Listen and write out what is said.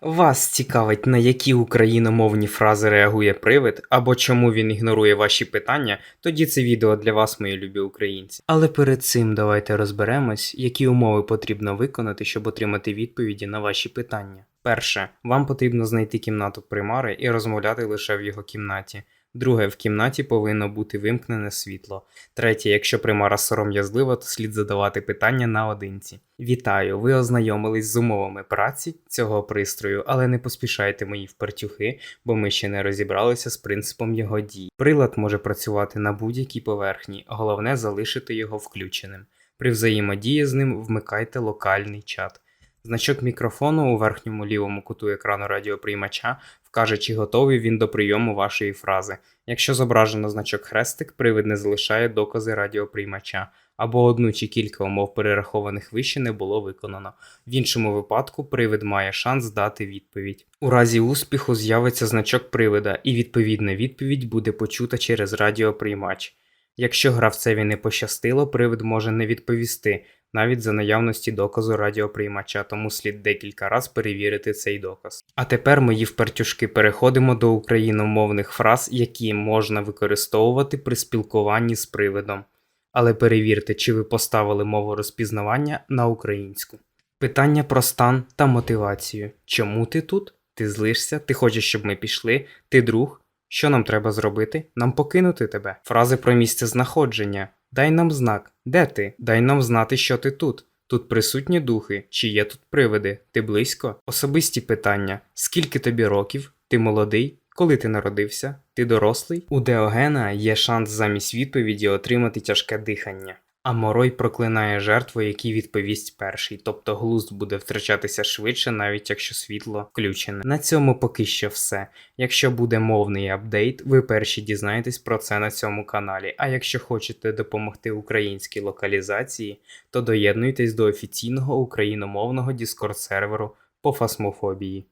Вас цікавить, на які україномовні фрази реагує привид, або чому він ігнорує ваші питання, тоді це відео для вас, мої любі українці. Але перед цим давайте розберемось, які умови потрібно виконати, щоб отримати відповіді на ваші питання. Перше, вам потрібно знайти кімнату примари і розмовляти лише в його кімнаті. Друге, в кімнаті повинно бути вимкнене світло. Третє, якщо примара сором'язлива, то слід задавати питання наодинці. Вітаю! Ви ознайомились з умовами праці цього пристрою, але не поспішайте мої впертюхи, бо ми ще не розібралися з принципом його дій. Прилад може працювати на будь-якій поверхні, головне залишити його включеним. При взаємодії з ним вмикайте локальний чат. Значок мікрофону у верхньому лівому куту екрану радіоприймача вкаже, чи готовий він до прийому вашої фрази. Якщо зображено значок хрестик, привид не залишає докази радіоприймача, або одну чи кілька умов перерахованих вище не було виконано. В іншому випадку привид має шанс дати відповідь. У разі успіху з'явиться значок привида, і відповідна відповідь буде почута через радіоприймач. Якщо гравцеві не пощастило, привид може не відповісти, навіть за наявності доказу радіоприймача, тому слід декілька разів перевірити цей доказ. А тепер, мої впертюшки, переходимо до україномовних фраз, які можна використовувати при спілкуванні з привидом. Але перевірте, чи ви поставили мову розпізнавання на українську. Питання про стан та мотивацію. Чому ти тут? Ти злишся? Ти хочеш, щоб ми пішли? Ти друг? Що нам треба зробити? Нам покинути тебе. Фрази про місце знаходження. Дай нам знак. Де ти? Дай нам знати, що ти тут. Тут присутні духи, чи є тут привиди? Ти близько? Особисті питання: скільки тобі років? Ти молодий? Коли ти народився? Ти дорослий? У Деогена є шанс замість відповіді отримати тяжке дихання. А Морой проклинає жертву, який відповість перший, тобто глузд буде втрачатися швидше, навіть якщо світло включене. На цьому поки що все. Якщо буде мовний апдейт, ви перші дізнаєтесь про це на цьому каналі. А якщо хочете допомогти українській локалізації, то доєднуйтесь до офіційного україномовного Discord серверу по фасмофобії.